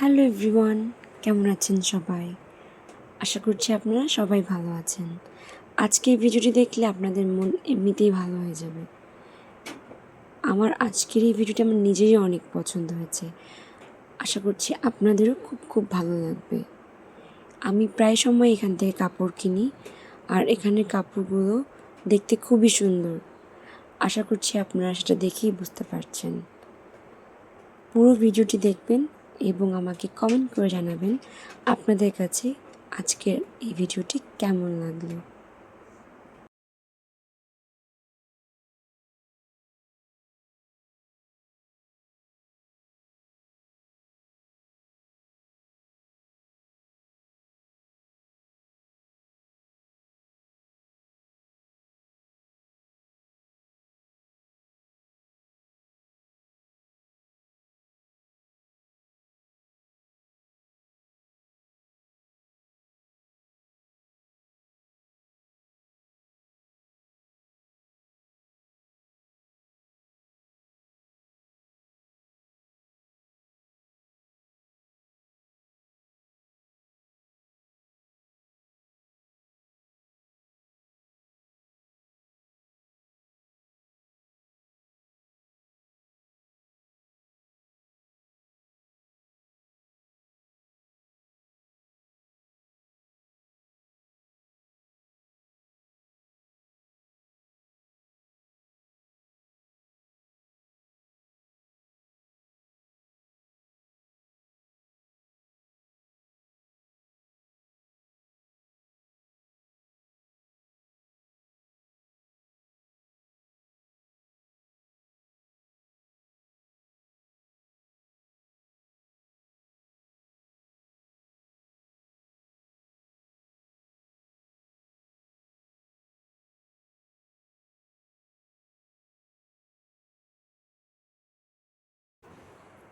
Hello everyone, কেমন আছেন সবাই? আশা করছি আপনারা সবাই ভালো আছেন। আজকে এই ভিডিওটি দেখলে আপনাদের মন এমনিতেই ভালো হয়ে যাবে। আমার আজকের এই ভিডিওটি আমার নিজেই অনেক পছন্দ হয়েছে। আশা করছি আপনাদেরও খুব খুব ভালো লাগবে। আমি প্রায় সময় এখান থেকে কাপড় কিনি আর এখানের কাপড়গুলো দেখতে খুবই সুন্দর। আশা করছি আপনারা সেটা দেখেই বুঝতে পারছেন। পুরো ভিডিওটি দেখবেন এবং আমাকে কমেন্ট করে জানাবেন আপনাদের কাছে আজকের এই ভিডিওটি কেমন লাগল।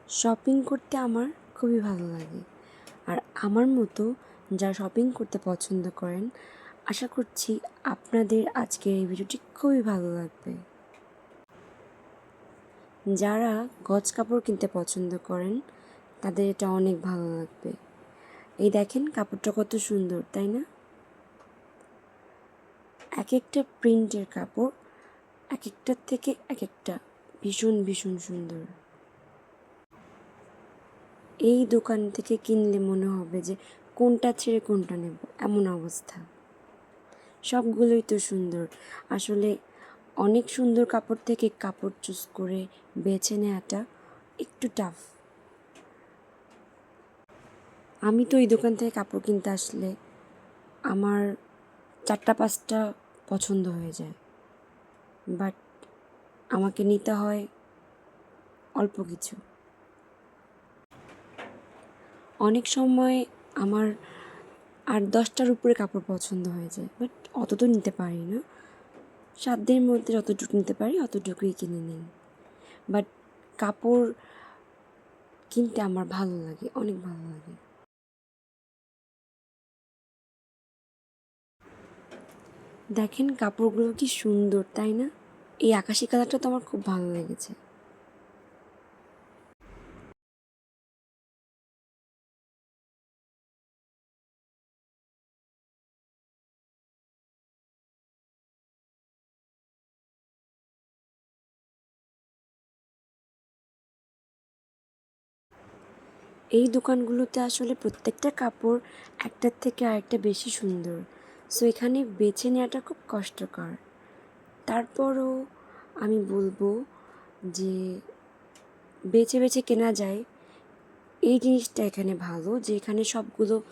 শপিং করতে আমার খুবই ভালো লাগে। আর আমার মতো যারা শপিং করতে পছন্দ করেন, আশা করছি আপনাদের আজকের এই ভিডিওটি খুবই ভালো লাগবে। যারা গজ কাপড় কিনতে পছন্দ করেন, তাদের এটা অনেক ভালো লাগবে। এই দেখেন কাপড়টা কত সুন্দর, তাই না? এক একটা প্রিন্টের কাপড় এক একটার থেকে এক একটা ভীষণ ভীষণ সুন্দর। এই দোকান থেকে কিনলে মনে হবে যে কোনটা ছেড়ে কোনটা নেব, এমন অবস্থা। সবগুলোই তো সুন্দর। আসলে অনেক সুন্দর কাপড় থেকে কাপড় চুজ করে বেছে নেওয়াটা একটু টাফ আমি তো এই দোকান থেকে কাপড় কিনতে আসলে আমার চারটা, পাঁচটা পছন্দ হয়ে যায়। বাট আমাকে নিতে হয় অল্প কিছু। অনেক সময় আমার আর দশটার উপরে কাপড় পছন্দ হয়ে যায় বাট অত তো নিতে পারি না। সাধ্যের মধ্যে যতটুকু নিতে পারি, অতটুকুই কিনে নিই। বাট কাপড় কিনতে আমার ভালো লাগে, অনেক ভালো লাগে। দেখেন কাপড়গুলো কি সুন্দর, তাই না? এই আকাশি কালারটা তো আমার খুব ভালো লেগেছে। এই দোকানগুলোতে আসলে প্রত্যেকটা কাপড় একটার থেকে আরেকটা বেশি সুন্দর। সো এখানে বেছে নেওয়াটা খুব কষ্টকর। তারপরও আমি বলব যে, বেছে বেছে কেনা যায়। এই জিনিসটা এখানে ভালো যে, এখানে সবগুলো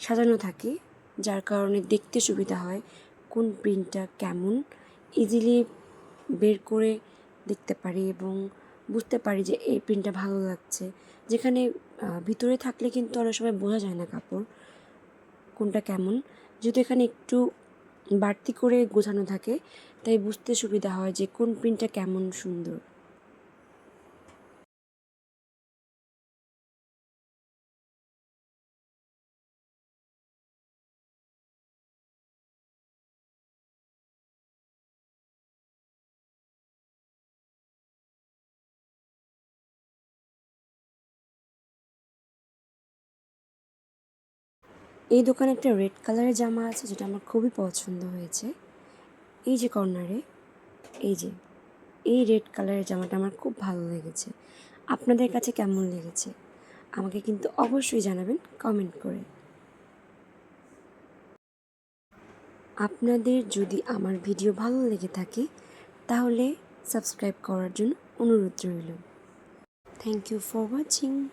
সাজানো থাকে, যার কারণে দেখতে সুবিধা হয় কোন প্রিন্টটা কেমন ইজিলি বের করে দেখতে পারি এবং বুঝতে পারি যে, এই প্রিন্টটা ভালো লাগছে। যেখানে ভিতরে থাকলে কিন্তু অনেক সময় বোঝা যায় না কাপড়, কোনটা কেমন। যদি এখানে একটু বাড়তি করে গোছানো থাকে, তাই বুঝতে সুবিধা হয় যে কোন প্রিন্টটা কেমন সুন্দর। এই দোকানে একটা রেড কালারের জামা আছে, যেটা আমার খুবই পছন্দ হয়েছে। এই যে কর্নারে, এই যে, এই রেড কালারের জামাটা আমার খুব ভালো লেগেছে। আপনাদের কাছে কেমন লেগেছে? আমাকে কিন্তু অবশ্যই জানাবেন কমেন্ট করে। আপনাদের যদি আমার ভিডিও ভালো লেগে থাকে, তাহলে সাবস্ক্রাইব করার জন্য অনুরোধ রইল। Thank you for watching